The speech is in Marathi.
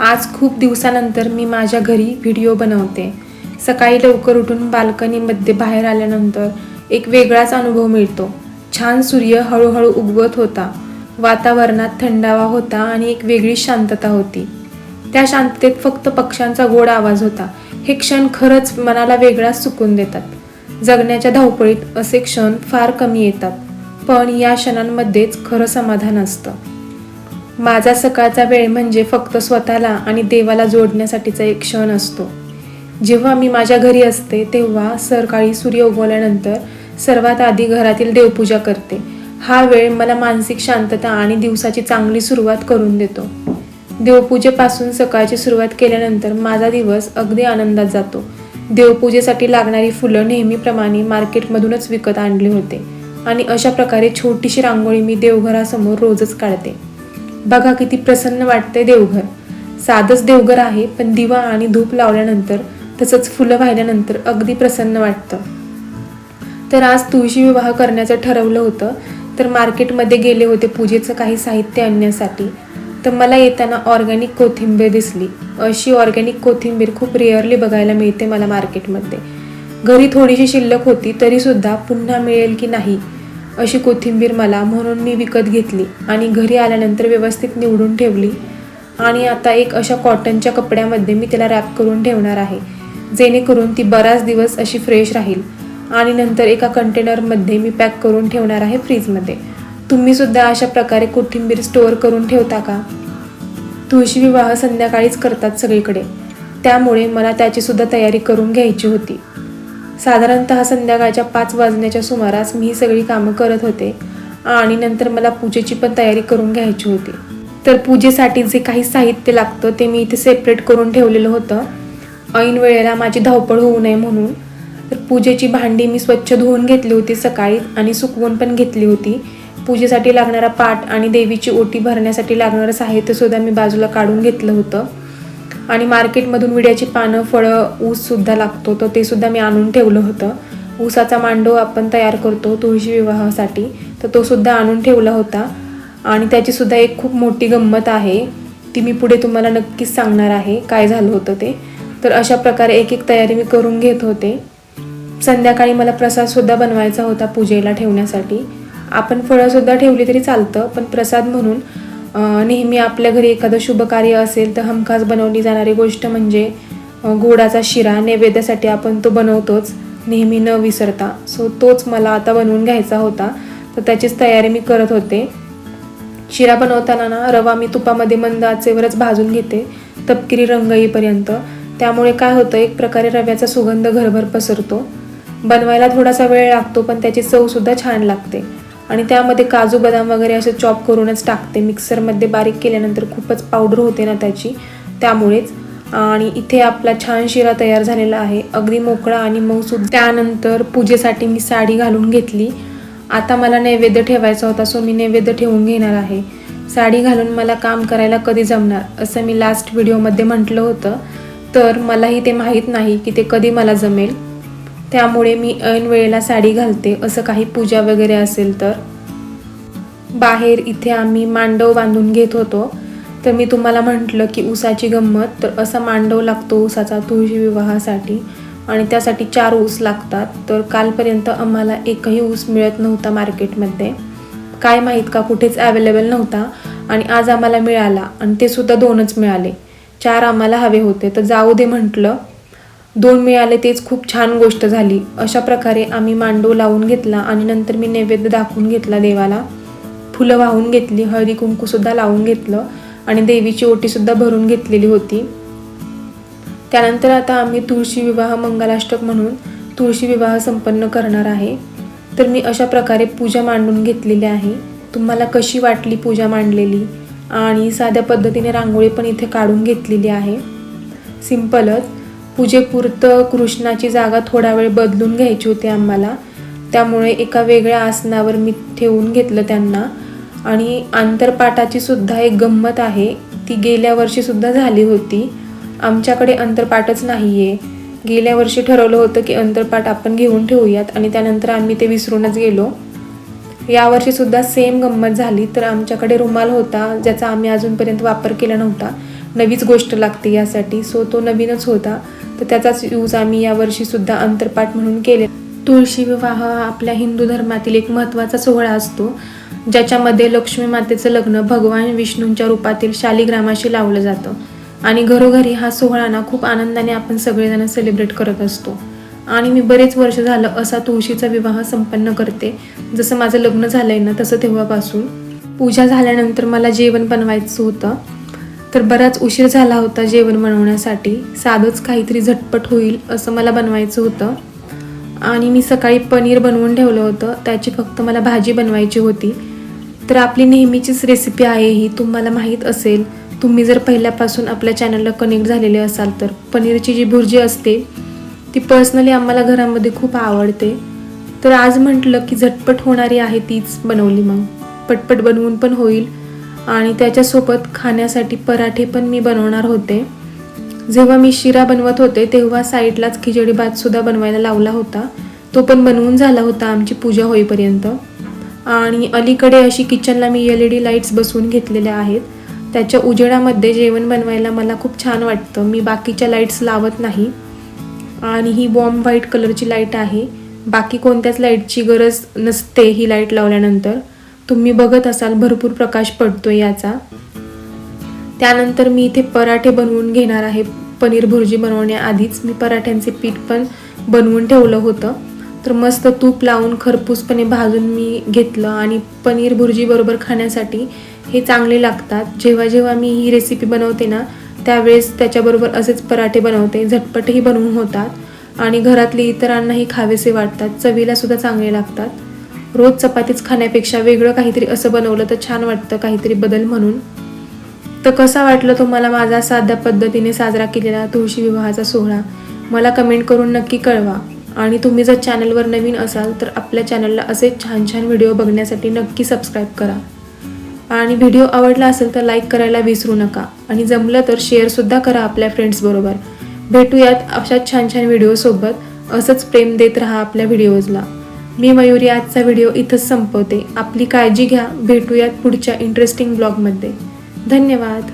आज खूप दिवसानंतर मी माझ्या घरी व्हिडिओ बनवते. सकाळी लवकर उठून बाल्कनीमध्ये बाहेर आल्यानंतर एक वेगळाच अनुभव मिळतो. छान सूर्य हळूहळू उगवत होता. वातावरणात थंडावा होता आणि एक वेगळी शांतता होती. त्या शांततेत फक्त पक्ष्यांचा गोड आवाज होता. हे क्षण खरंच मनाला वेगळाच सुकून देतात. जगण्याच्या धावपळीत असे क्षण फार कमी येतात. पण या क्षणांमध्येच खरं समाधान असतं. माझा सकाळचा वेळ म्हणजे फक्त स्वतःला आणि देवाला जोडण्यासाठीचा एक क्षण असतो. जेव्हा मी माझ्या घरी असते तेव्हा सकाळी सूर्य उगवल्यानंतर सर्वात आधी घरातील देवपूजा करते. हा वेळ मला मानसिक शांतता आणि दिवसाची चांगली सुरुवात करून देतो. देवपूजेपासून सकाळची सुरुवात केल्यानंतर माझा दिवस अगदी आनंदात जातो. देवपूजेसाठी लागणारी फुलं नेहमीप्रमाणे मार्केटमधूनच विकत आणली होते आणि अशा प्रकारे छोटीशी रांगोळी मी देवघरासमोर रोजच काढते. बघा किती प्रसन्न वाटते देवघर. साधंच देवघर आहे पण दिवा आणि धूप लावल्यानंतर तसंच फुलं वाहिल्यानंतर अगदी प्रसन्न वाटतं. तर आज तुळशी विवाह करण्याचं ठरवलं होतं तर मार्केटमध्ये गेले होते पूजेचं काही साहित्य आणण्यासाठी. तर मला येताना ऑर्गॅनिक कोथिंबीर दिसली. अशी ऑर्गॅनिक कोथिंबीर खूप रेअरली बघायला मिळते मला मार्केटमध्ये. घरी थोडीशी शिल्लक होती तरीसुद्धा पुन्हा मिळेल की नाही अशी कोथिंबीर मला म्हणून मी विकत घेतली आणि घरी आल्यानंतर व्यवस्थित निवडून ठेवली. आणि आता एक अशा कॉटनच्या कपड्यामध्ये मी त्याला रॅप करून ठेवणार आहे जेणेकरून ती बराच दिवस अशी फ्रेश राहील. आणि नंतर एका कंटेनरमध्ये मी पॅक करून ठेवणार आहे फ्रीजमध्ये तुम्हीसुद्धा अशा प्रकारे कोथिंबीर स्टोअर करून ठेवता का? तुळशी विवाह संध्याकाळीच करतात सगळीकडे. त्यामुळे मला त्याचीसुद्धा तयारी करून घ्यायची होती. साधारणतः संध्याकाळच्या पाच वाजण्याच्या सुमारास मी ही सगळी कामं करत होते आणि नंतर मला पूजेची पण तयारी करून घ्यायची होती. तर पूजेसाठी जे काही साहित्य लागतं ते मी इथे सेपरेट करून ठेवलेलं होतं. ऐन वेळेला माझी धावपळ होऊ नये म्हणून. तर पूजेची भांडी मी स्वच्छ धुवून घेतली होती सकाळी आणि सुकवून पण घेतली होती. पूजेसाठी लागणारा पाट आणि देवीची ओटी भरण्यासाठी लागणारं साहित्यसुद्धा मी बाजूला काढून घेतलं होतं. आणि मार्केटमधून विड्याची पानं फळं ऊससुद्धा लागतो. तर ते सुद्धा मी आणून ठेवलं होतं. ऊसाचा मांडव आपण तयार करतो तुळशी विवाहासाठी. तर तो सुद्धा आणून ठेवला होता. आणि त्याचीसुद्धा एक खूप मोठी गंमत आहे. ती मी पुढे तुम्हाला नक्कीच सांगणार आहे काय झालं होतं ते. तर अशा प्रकारे एक एक तयारी मी करून घेत होते. संध्याकाळी मला प्रसादसुद्धा बनवायचा होता पूजेला ठेवण्यासाठी. आपण फळंसुद्धा ठेवली तरी चालतं पण प्रसाद म्हणून नेहमी आपल्या घरी एखादं शुभ कार्य असेल तर हमखास बनवली जाणारी गोष्ट म्हणजे अं, गोडाचा शिरा. नैवेद्यासाठी आपण तो बनवतोच. नेहमी न विसरता. सो तोच मला आता बनवून घ्यायचा होता. तर त्याचीच तयारी मी करत होते. शिरा बनवताना ना रवा मी तुपामध्ये मंद आचेवरच भाजून घेते. तपकिरी रंग येईपर्यंत. त्यामुळे काय होतं एक प्रकारे रव्याचा सुगंध घरभर पसरतो. बनवायला थोडासा वेळ लागतो पण त्याची चवसुद्धा छान लागते. आणि त्यामध्ये काजू बदाम वगैरे असे चॉप करूनच टाकते. मिक्सरमध्ये बारीक केल्यानंतर खूपच पावडर होते ना त्याची. त्यामुळेच. आणि इथे आपला छान शिरा तयार झालेला आहे. अगदी मोकळा आणि मऊसूद त्यानंतर पूजेसाठी मी साडी घालून घेतली. आता मला नैवेद्य ठेवायचा होता सो मी नैवेद्य ठेवून घेणार आहे. साडी घालून मला काम करायला कधी जमणार असं मी लास्ट व्हिडिओमध्ये म्हटलं होतं. तर मलाही ते माहीत नाही की ते कधी मला जमेल. त्यामुळे मी ऐन वेळेला साडी घालते. असं काही पूजा वगैरे असेल तर. बाहेर इथे आम्ही मांडव बांधून घेत होतो. तर मी तुम्हाला म्हटलं की ऊसाची गंमत. तर असा मांडव लागतो ऊसाचा तुळशी विवाहासाठी. आणि त्यासाठी चार ऊस लागतात. तर कालपर्यंत आम्हाला एकही ऊस मिळत नव्हता मार्केटमध्ये. काय माहीत का कुठेच अवेलेबल नव्हता. आणि आज आम्हाला मिळाला. आणि ते सुद्धा दोनच मिळाले. चार आम्हाला हवे होते. तर जाऊ दे म्हटलं. दोन मिळाले तेच खूप छान गोष्ट झाली. अशा प्रकारे आम्ही मांडव लावून घेतला आणि नंतर मी नैवेद्य दाखवून घेतला देवाला. फुलं वाहून घेतली हळदी कुंकूसुद्धा लावून घेतलं आणि देवीची ओटीसुद्धा भरून घेतलेली होती. त्यानंतर आता आम्ही तुळशी विवाह मंगलाष्टक म्हणून तुळशी विवाह संपन्न करणार आहे. तर मी अशा प्रकारे पूजा मांडून घेतलेली आहे. तुम्हाला कशी वाटली पूजा मांडलेली? आणि साध्या पद्धतीने रांगोळी पण इथे काढून घेतलेली आहे. सिम्पलच पूजेपुरतं कृष्णाची जागा थोडा वेळ बदलून घ्यायची होती आम्हाला. त्यामुळे एका वेगळ्या आसनावर मी ठेवून घेतलं त्यांना. आणि आंतरपाठाची सुद्धा एक गंमत आहे. ती गेल्या वर्षीसुद्धा झाली होती. आमच्याकडे अंतरपाठच नाही आहे गेल्या वर्षी ठरवलं होतं की अंतरपाठ आपण घेऊन ठेवूयात आणि त्यानंतर आम्ही ते विसरूनच गेलो. यावर्षीसुद्धा सेम गंमत झाली तर आमच्याकडे रुमाल होता ज्याचा आम्ही अजूनपर्यंत वापर केला नव्हता. नवीच गोष्ट लागते यासाठी. सो तो नवीनच होता. तर त्याचाच यूज आम्ही यावर्षीसुद्धा अंतरपाठ म्हणून केले तुळशी विवाह हा आपल्या हिंदू धर्मातील एक महत्त्वाचा सोहळा असतो. ज्याच्यामध्ये लक्ष्मी मातेचं लग्न भगवान विष्णूंच्या रूपातील शालिग्रामाशी लावलं जातं. आणि घरोघरी हा सोहळा ना खूप आनंदाने आपण सगळेजण सेलिब्रेट करत असतो. आणि मी बरेच वर्ष झालं असा तुळशीचा विवाह संपन्न करते. जसं माझं लग्न झालंय ना तसं तेव्हापासून. पूजा झाल्यानंतर मला जेवण बनवायचं होतं. तर बराच उशीर झाला होता जेवण बनवण्यासाठी. साधंच काहीतरी झटपट होईल असं मला बनवायचं होतं. आणि मी सकाळी पनीर बनवून ठेवलं होतं. त्याची फक्त मला भाजी बनवायची होती. तर आपली नेहमीचीच रेसिपी आहे ही. तुम्हाला माहीत असेल. तुम्ही जर पहिल्यापासून आपल्या चॅनलला कनेक्ट झालेले असाल तर पनीरची जी भुर्जी असते ती पर्सनली आम्हाला घरामध्ये खूप आवडते. तर आज म्हटलं की झटपट होणारी आहे तीच बनवली मग. पटपट बनवून पण होईल. आणि त्याच्यासोबत खाण्यासाठी पराठे पण मी बनवणार होते. जेव्हा मी शिरा बनवत होते तेव्हा साईडलाच खिचडी भातसुद्धा बनवायला लावला होता. तो पण बनवून झाला होता आमची पूजा होईपर्यंत. आणि अलीकडे अशी किचनला मी एल ई डी लाईट्स बसवून घेतलेल्या आहेत. त्याच्या उजेडामध्ये जेवण बनवायला मला खूप छान वाटतं. मी बाकीच्या लाईट्स लावत नाही. आणि ही बॉम्ब व्हाईट कलरची लाइट आहे. बाकी कोणत्याच लाईटची गरज नसते ही लाइट लावल्यानंतर. तुम्ही बघत असाल भरपूर प्रकाश पडतो याचा. त्यानंतर मी इथे पराठे बनवून घेणार आहे. पनीर भुर्जी बनवण्याआधीच मी पराठ्यांचे पीठ पण बनवून ठेवलं होतं. तर मस्त तूप लावून खरपूसपणे भाजून मी घेतलं आणि पनीर भुर्जी बरोबर खाण्यासाठी हे चांगले लागतात. जेव्हा जेव्हा मी ही रेसिपी बनवते ना त्यावेळेस त्याच्याबरोबर असेच पराठे बनवते. झटपटही बनवून होतात आणि घरातली इतरांनाही खावेसे वाटतात. चवीला सुद्धा चांगले लागतात. रोज चपातीच खाण्यापेक्षा वेगळं काहीतरी असं बनवलं तर छान वाटतं काहीतरी बदल म्हणून. तर कसा वाटलं तुम्हाला माझा साध्या पद्धतीने साजरा केलेला तुळशी विवाहाचा सोहळा? मला कमेंट करून नक्की कळवा. आणि तुम्ही जर चॅनलवर नवीन असाल तर आपल्या चॅनलला असे छान छान व्हिडिओ बघण्यासाठी नक्की सबस्क्राईब करा. आणि व्हिडिओ आवडला असेल तर लाईक करायला विसरू नका. आणि जमलं तर शेअरसुद्धा करा आपल्या फ्रेंड्सबरोबर भेटूयात अशा छान छान व्हिडिओसोबत असंच प्रेम देत राहा आपल्या व्हिडिओजला मी मयुरी आजचा व्हिडिओ इथंच संपवते. आपली काळजी घ्या. भेटूयात पुढच्या इंटरेस्टिंग ब्लॉगमध्ये धन्यवाद.